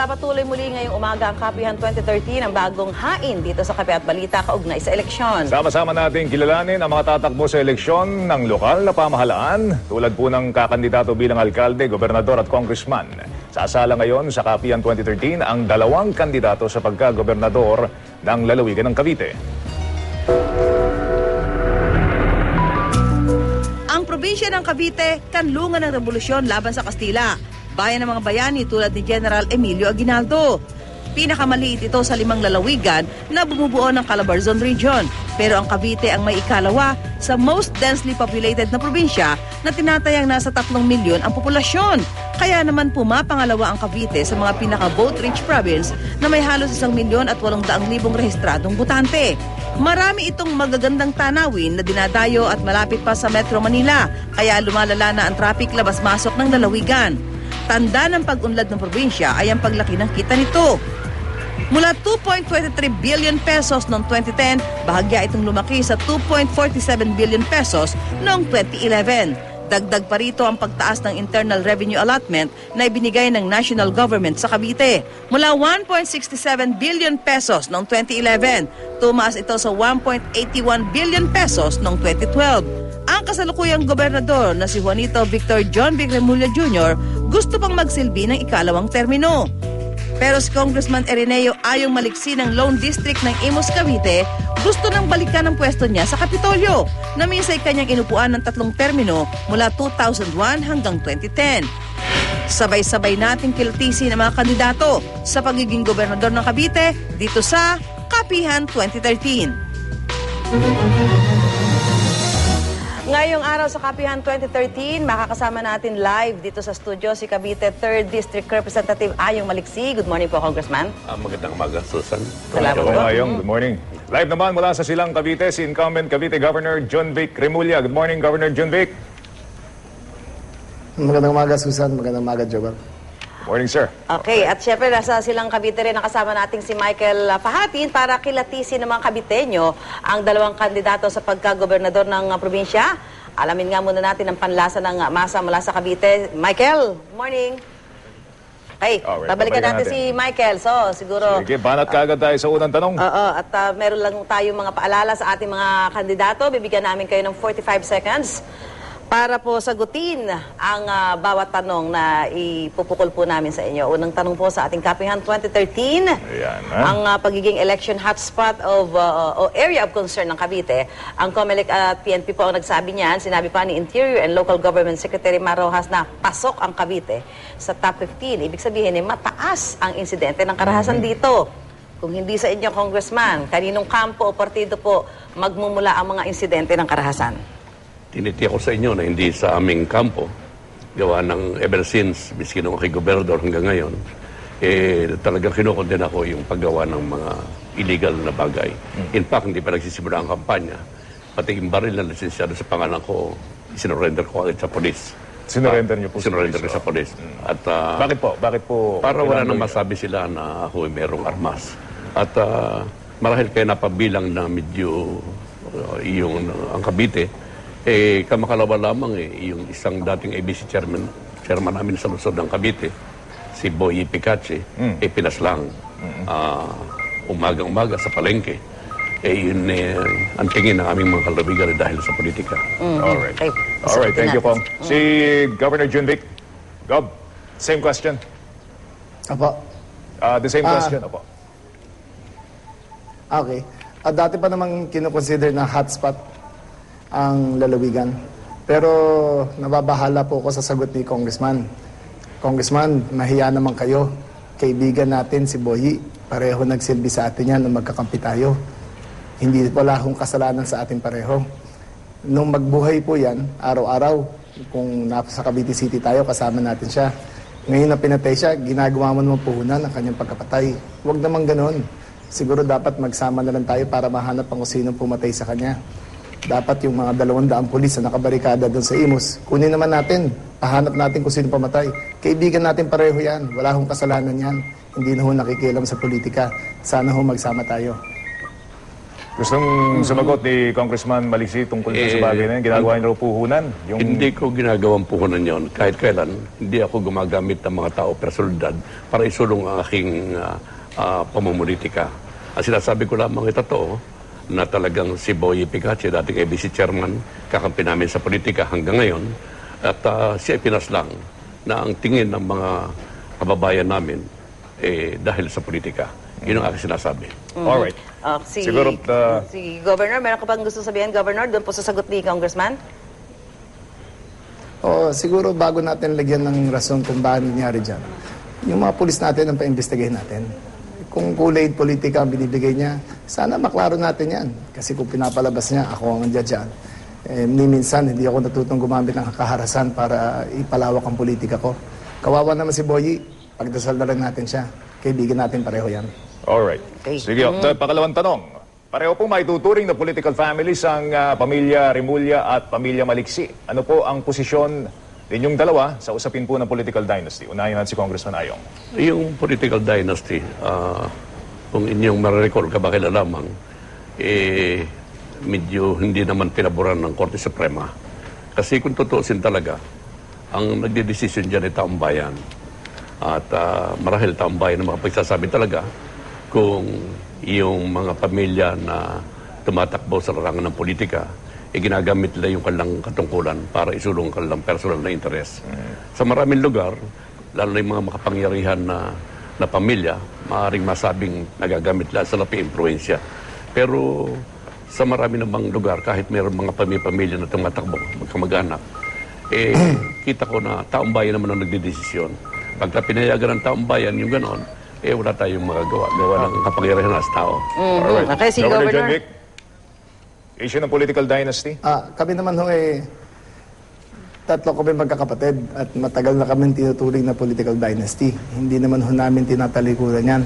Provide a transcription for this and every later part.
Nagpapatuloy muli ngayong umaga ang Kapihan 2013 ang bagong hain dito sa Kape at Balita kaugnay sa eleksyon. Sama-sama natin kilalanin ang mga tatakbo sa eleksyon ng lokal na pamahalaan tulad po ng kakandidato bilang alkalde, gobernador at congressman. Sasala ngayon sa Kapihan 2013 ang dalawang kandidato sa pagka-gobernador ng lalawigan ng Cavite. Ang probinsya ng Cavite, kanlungan ng revolusyon laban sa Kastila. Bayan ng mga bayani tulad ni General Emilio Aguinaldo. Pinakamaliit ito sa limang lalawigan na bumubuo ng Calabarzon Region. Pero ang Cavite ang may ikalawa sa most densely populated na probinsya na tinatayang nasa 3 milyon ang populasyon. Kaya naman pumapangalawa ang Cavite sa mga pinaka-vote-rich province na may halos 1 milyon at 800 libong rehistradong butante. Marami itong magagandang tanawin na dinadayo at malapit pa sa Metro Manila, kaya lumalala na ang traffic labas-masok ng lalawigan. Tanda ng pag-unlad ng probinsya ay ang paglaki ng kita nito. Mula 2.23 billion pesos noong 2010, bahagya itong lumaki sa 2.47 billion pesos noong 2011. Dagdag pa rito ang pagtaas ng internal revenue allotment na ibinigay ng national government sa Cavite. Mula 1.67 billion pesos noong 2011, tumaas ito sa 1.81 billion pesos noong 2012. Ang kasalukuyang gobernador na si Juanito Victor John B. Remulla Jr. gusto pang magsilbi ng ikalawang termino. Pero si Congressman Erineo ayong maliksi ng Lone District ng Imus Cavite, gusto nang balikan ang pwesto niya sa Kapitolyo na minsay kanyang inupuan ng tatlong termino mula 2001 hanggang 2010. Sabay-sabay nating kiltisin ang mga kandidato sa pagiging gobernador ng Cavite dito sa Kapihan 2013. Ngayong araw sa Kapihan 2013, makakasama natin live dito sa studio si Cavite 3rd District Representative Ayong Maliksi. Good morning po, Congressman. Ah, magandang umaga, Susan. Salamat po. Mayong. Good morning. Live naman mula sa Silang Cavite, si incumbent Cavite Governor John Vic Remulla. Good morning, Governor John Vic. Magandang umaga, Susan. Magandang umaga, Joel. Morning, sir. Okay, at syempre nasa silang Cavite rin nakasama nating si Michael uh, Fahatin para kilatisin ng mga Caviteño ang dalawang kandidato sa pagka-gobernador ng uh, probinsya. Alamin nga muna natin ang panlasa ng uh, masa mula sa Cavite. Michael, morning. Okay, Alright, babalikan babalikan natin, natin. si Michael. So, siguro... Sige, banat kaagad tayo sa unang tanong. Oo, at uh, meron lang tayong mga paalala sa ating mga kandidato. Bibigyan namin kayo ng 45 seconds para po sagutin ang ah, bawat tanong na ipupukol po namin sa inyo. Unang tanong po sa ating Kapihan 2013, Ayan, ha? ang ah, pagiging election hotspot of ah, o area of concern ng Cavite. Ang COMELEC at PNP po ang nagsabi niyan. Sinabi pa ni Interior and Local Government Secretary Marojas na pasok ang Cavite sa top 15. Ibig sabihin, eh, mataas ang insidente ng karahasan dito. Kung hindi sa inyo, Congressman, kaninong kampo o partido po magmumula ang mga insidente ng karahasan? Tinitiyak ko sa inyo na hindi sa aming kampo, gawa ng ever since, miski nung aking gobernador hanggang ngayon, eh, talagang kinukondena ko yung paggawa ng mga illegal na bagay. In fact, hindi pa nagsisimula ang kampanya. Pati yung baril na lisensyado sa pangalan ko, sinurrender ko agad sa polis. Sinurrender niyo po Sinurrender ko sa polis. At ah, Bakit po? Bakit po? Para wala nang masabi sila na ako ay merong armas. At ah, marahil kayo napabilang na medyo uh, yung uh, ang Cavite, eh kamakalawa lamang eh, yung isang dating ABC chairman, chairman namin sa lungsod ng Cavite, si Boy Picache, eh pinaslang ah, umagang-umaga sa palengke. Eh yun eh, ang tingin ng aming mga kalabigan dahil sa politika. Alright. Okay. Alright, thank you, Kong. Si Governor John Vic. Gob, same question. Apo. Uh, the same Ah. question. Ah, Okay. At dati pa namang kinukonsider na hotspot ang lalawigan. Pero nababahala po ako sa sagot ni Congressman. Congressman, mahiya naman kayo. Kaibigan natin si Boyi. Pareho nagsilbi sa atin yan nung magkakampi tayo. Hindi wala akong kasalanan sa ating pareho. Nung magbuhay po yan, araw-araw, kung nasa Cavite City tayo, kasama natin siya. Ngayon na pinatay siya, ginagawa mo naman puhunan ang kanyang pagkapatay. Huwag naman ganon. Siguro dapat magsama na lang tayo para mahanap ang kung sinong pumatay sa kanya. Dapat yung mga dalawang daang pulis na nakabarikada doon sa Imus, kunin naman natin, pahanap natin kung sino pumatay. Kaibigan natin pareho yan, wala hong kasalanan yan. Hindi na ho nakikialam sa politika. Sana ho magsama tayo. Gustong sumagot ni Congressman Maliksi tungkol dun sa Eh, bagay na yun. Ginagawa niyo raw puhunan. Yung Hindi ko ginagawang puhunan yon. Kahit kailan, hindi ako gumagamit ng mga tao personalidad para isulong ang aking uh, uh, pamumulitika. Ang sinasabi ko lamang ito to, na talagang si Boy Picache, dating ABC chairman, kakampi namin sa politika hanggang ngayon, at uh, siya ay pinaslang na ang tingin ng mga kababayan namin eh, dahil sa politika. Yun ang aking sinasabi. Alright. Ah, si, Siguro, uh, si Governor, meron ka bang gusto sabihin, Governor, doon po sa sagot ni Congressman? O siguro bago natin lagyan ng rason kung bakit nangyari dyan, yung mga pulis natin ang paimbestigahin natin. Kung kulay politika ang binibigay niya, sana maklaro natin yan. Kasi kung pinapalabas niya, ako ang judge yan. Eh, minsan, hindi ako natutong gumamit ng kakaharasan para ipalawak ang politika ko. Kawawa naman si Boyi, pagdasal na lang natin siya. Kaibigan natin pareho yan. Alright. Okay. Sige, uh, pakalawang tanong. Pareho pong maituturing na political families ang ah, pamilya Rimulya at pamilya Maliksi. Ano po ang posisyon ninyong dalawa sa usapin po ng political dynasty? Unahin natin si Congressman Ayong. Yung political dynasty, ah, kung inyong marirecall ka ba lamang, eh, medyo hindi naman pinaboran ng Korte Suprema. Kasi kung tutuusin talaga, ang nagdidesisyon dyan ay taong bayan. At ah, marahil taong bayan na makapagsasabi talaga kung yung mga pamilya na tumatakbo sa larangan ng politika, eh, ginagamit nila yung kanilang katungkulan para isulong ang kanilang personal na interes. Sa maraming lugar, lalo na yung mga makapangyarihan na, na pamilya, maaaring masabing nagagamit nila sa lapi impluensya. Pero sa marami namang lugar, kahit mayroong mga pamilya-pamilya na tumatakbo, magkamag-anak, eh, kita ko na taong bayan naman ang nagdidesisyon. Pagka pinayagan ng taong bayan yung ganon, eh wala tayong magagawa. Gawa ng kapangyarihan ng tao. Alright. Okay, si Governor Governor. John issue ng political dynasty? Ah, kami naman ho eh, tatlo kami magkakapatid at matagal na kami tinuturing na political dynasty. Hindi naman ho namin tinatalikuran yan.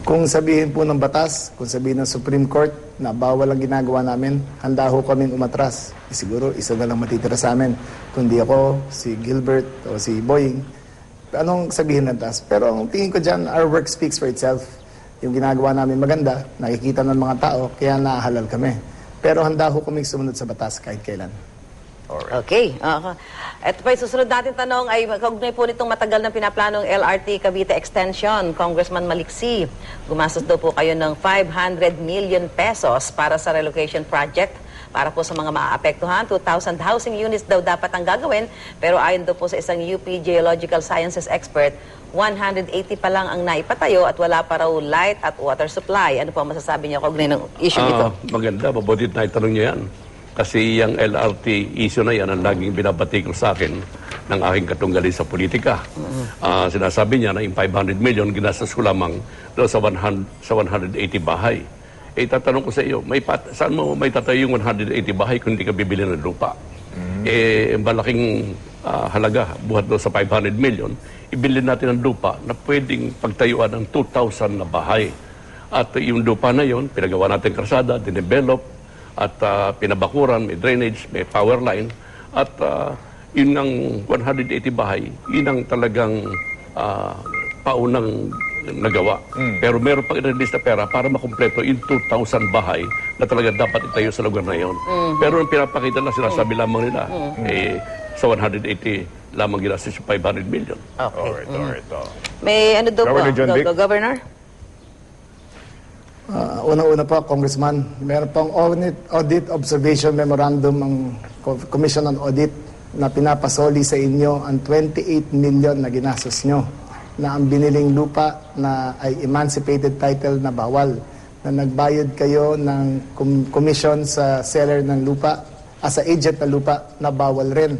Kung sabihin po ng batas, kung sabihin ng Supreme Court na bawal ang ginagawa namin, handa ho kaming umatras. Eh, siguro isa na lang matitira sa amin. Kundi ako, si Gilbert o si Boying, anong sabihin ng taas? Pero ang tingin ko dyan, our work speaks for itself. Yung ginagawa namin maganda, nakikita ng mga tao, kaya nahalal kami. Pero handa ho kaming sumunod sa batas kahit kailan. Okay. Uh, ito pa yung susunod natin tanong ay kaugnay po nitong matagal na pinaplanong LRT Cavite Extension, Congressman Maliksi. Gumastos daw po kayo ng 500 million pesos para sa relocation project para po sa mga maaapektuhan. 2,000 housing units daw dapat ang gagawin. Pero ayon daw po sa isang UP Geological Sciences expert, 180 pa lang ang naipatayo at wala pa raw light at water supply. Ano po ang masasabi niyo kaugnay ng issue nito? Ah, maganda, mabutit na itanong niya yan. Kasi yung LRT issue na yan ang laging binabati ko sa akin ng aking katunggali sa politika. Ah, sinasabi niya na yung 500 million ginastos ko lamang doon sa 100, sa 180 bahay. Eh, tatanong ko sa iyo, may pat, saan mo may tatayo yung 180 bahay kung hindi ka bibili ng lupa? Eh, malaking ah, halaga, buhat doon sa 500 million, ibili natin ng lupa na pwedeng pagtayuan ng 2,000 na bahay. At yung lupa na yon, pinagawa natin karsada, dinevelop, at ah, pinabakuran, may drainage, may power line. At ah, yun ang 180 bahay, yun ang talagang ah, paunang nagawa. Pero meron pang release na pera para makumpleto yung 2,000 bahay na talaga dapat itayo sa lugar na yon. Pero ang pinapakita na sinasabi lamang nila, eh, sa 180 lamang ginastos yung 500 million. Okay. Alright, alright. oh. May ano daw Governor po? John Vic? go- Governor? Ah, Una-una po, Congressman, meron pong audit, audit observation memorandum ang Co- Commission on Audit na pinapasoli sa inyo ang 28 million na ginastos nyo na ang biniling lupa na ay emancipated title na bawal na nagbayad kayo ng com- commission sa seller ng lupa as sa agent ng lupa na bawal rin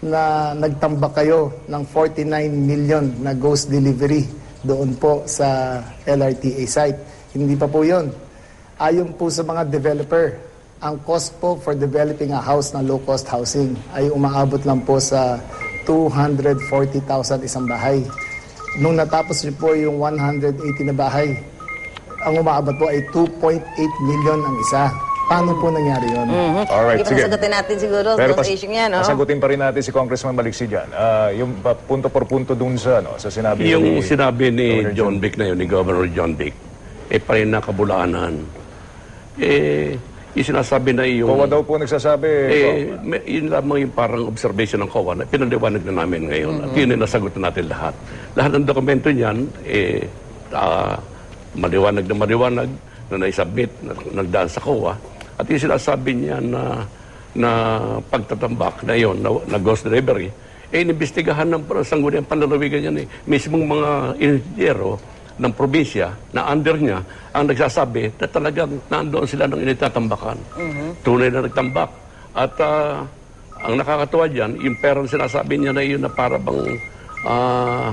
na nagtambak kayo ng 49 million na ghost delivery doon po sa LRTA site. Hindi pa po yun. Ayon po sa mga developer, ang cost po for developing a house na low-cost housing ay umaabot lang po sa 240,000 isang bahay. Nung natapos niyo po yung 180 na bahay, ang umaabot po ay 2.8 million ang isa. Paano po nangyari yun? Alright, Sige, sige. pasagutin natin siguro Pero pas- sa issue niya, no? pasagutin pa rin natin si Congressman Maliksi dyan. Ah, yung pa- punto por punto dun sa, ano, sa sinabi Yung ni sinabi ni Governor John Vic na yun, ni Governor John Vic, eh parin na kabulaanan eh, yung sinasabi na yung... COA daw po nagsasabi. Eh, may, yun lamang yung parang observation ng COA na pinaliwanag na namin ngayon. At yun ay nasagot na natin lahat. Lahat ng dokumento niyan, eh, ah, maliwanag na maliwanag na naisubmit, na, nagdaan sa COA. At yung sinasabi niya na, na pagtatambak na yun, na, na ghost delivery, eh, inimbestigahan ng sangguniang panlalawigan yan eh. Mismong mga inhinyero ng probinsya na under niya ang nagsasabi na talagang nandoon sila nang initatambakan. Tunay na nagtambak. At ah, ang nakakatuwa dyan, yung pera na sinasabi niya na yun na para bang ah,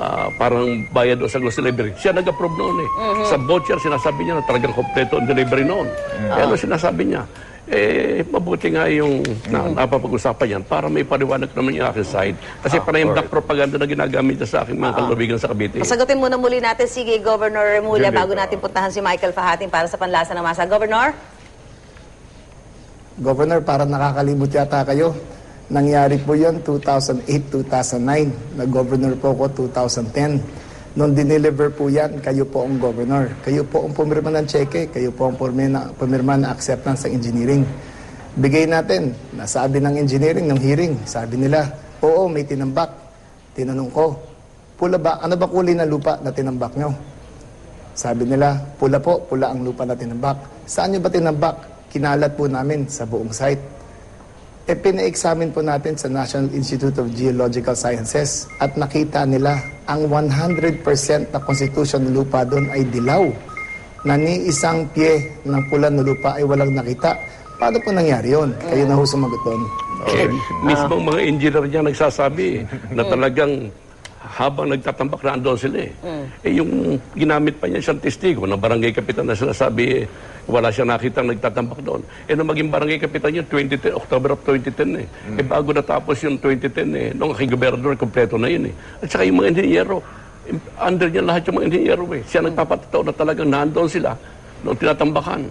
ah, parang bayad o sa grocery delivery. Siya nag-approve noon eh. Sa voucher, sinasabi niya na talagang kompleto ang delivery noon. Eh, ano sinasabi niya? Eh, mabuti nga yung na, napapag-usapan yan para may paliwanag naman yung aking side. Kasi para yung black propaganda na ginagamit niya sa aking mga kalabigan sa Cavite. Pasagutin muna muli natin, sige, Governor Remulla, bago natin puntahan si Michael Fahatin para sa panlasa ng masa. Governor? Governor, para nakakalimot yata kayo. Nangyari po yun 2008-2009. Nag-governor po ako 2010. Nung dineliver po yan, kayo po ang governor. Kayo po ang pumirma ng cheque. Kayo po ang pumirma, pumirma ng acceptance ng engineering. Bigay natin. Nasabi ng engineering, ng hearing. Sabi nila, oo, may tinambak. Tinanong ko, pula ba? Ano ba kulay ng lupa na tinambak nyo? Sabi nila, pula po, pula ang lupa na tinambak. Saan nyo ba tinambak? Kinalat po namin sa buong site. E pina-examine po natin sa National Institute of Geological Sciences at nakita nila ang 100% na constitution ng lupa doon ay dilaw. Na ni isang pie ng pula na lupa ay walang nakita. Paano po nangyari yun? Kayo na ho sumagot doon. Eh, mismong mga engineer niya nagsasabi na talagang habang nagtatambak na andon sila eh. Eh yung ginamit pa niya siyang testigo na barangay kapitan na sinasabi eh, wala siya nakita nagtatambak doon. Eh nung maging barangay kapitan niya, 2010, October of 2010 eh. Eh bago natapos yung 2010 eh, nung aking gobernador, kompleto na yun eh. At saka yung mga engineero, under niya lahat yung mga engineero eh. Siya nagpapatotoo na talagang nandoon sila nung tinatambakan.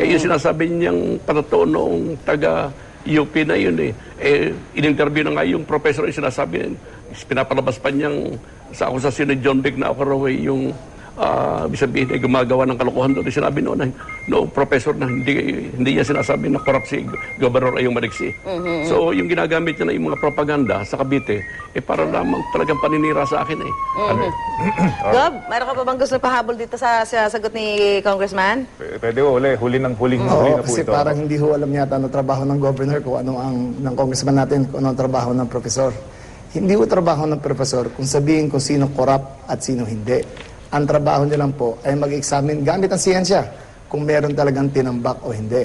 Eh yung sinasabi niyang patotoo noong taga UP na yun eh. Eh, in-interview na nga yung professor yung sinasabi, pinapalabas pa niyang sa akusasyon ni John Vic na ako raw ay yung ibig sabihin ay gumagawa ng kalokohan doon. Sinabi noon na no, professor na hindi, hindi niya sinasabi na corrupt si Governor Ayong Marixi. So yung ginagamit niya na yung mga propaganda sa Cavite, eh para lamang talagang paninira sa akin eh. Gob, meron ka pa bang gusto pahabol dito sa, sa sagot ni Congressman? P- Pwede ho, uli. Huli ng huling huli Oo, na po kasi ito. parang hindi ho alam yata ano trabaho ng governor kung ano ang ng congressman natin kung ano ang trabaho ng profesor. Hindi ho trabaho ng profesor kung sabihin kung sino corrupt at sino hindi. Ang trabaho niya lang po ay mag-examine gamit ang siyensya kung meron talagang tinambak o hindi.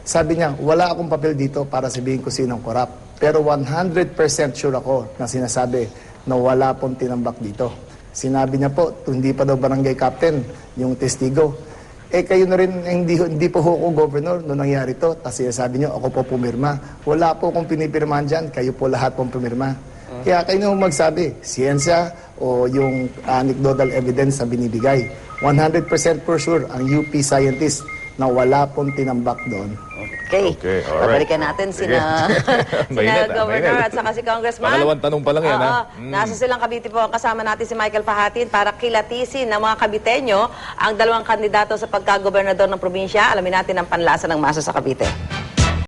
Sabi niya, wala akong papel dito para sabihin kung sino ang corrupt. Pero 100% sure ako na sinasabi na wala pong tinambak dito. Sinabi niya po, hindi pa daw barangay captain yung testigo. Eh kayo na rin, hindi, hindi po ako governor nung nangyari to. Tapos sabi niyo, ako po pumirma. Wala po akong pinipirmahan dyan, kayo po lahat pong pumirma. Kaya kayo magsabi, siyensya o yung anecdotal evidence na binibigay. 100% for sure ang UP scientist na wala pong tinambak doon. Okay. Okay, alright. Babalikan natin Sige. sina, Mainit, sina ah, Governor mainit. at saka si Congressman. Pangalawang tanong pa lang yan, Oo, ha? Nasa silang Cavite po ang kasama natin si Michael Fahatin para kilatisin ng mga Caviteño ang dalawang kandidato sa pagka-gobernador ng probinsya. Alamin natin ang panlasa ng masa sa Cavite.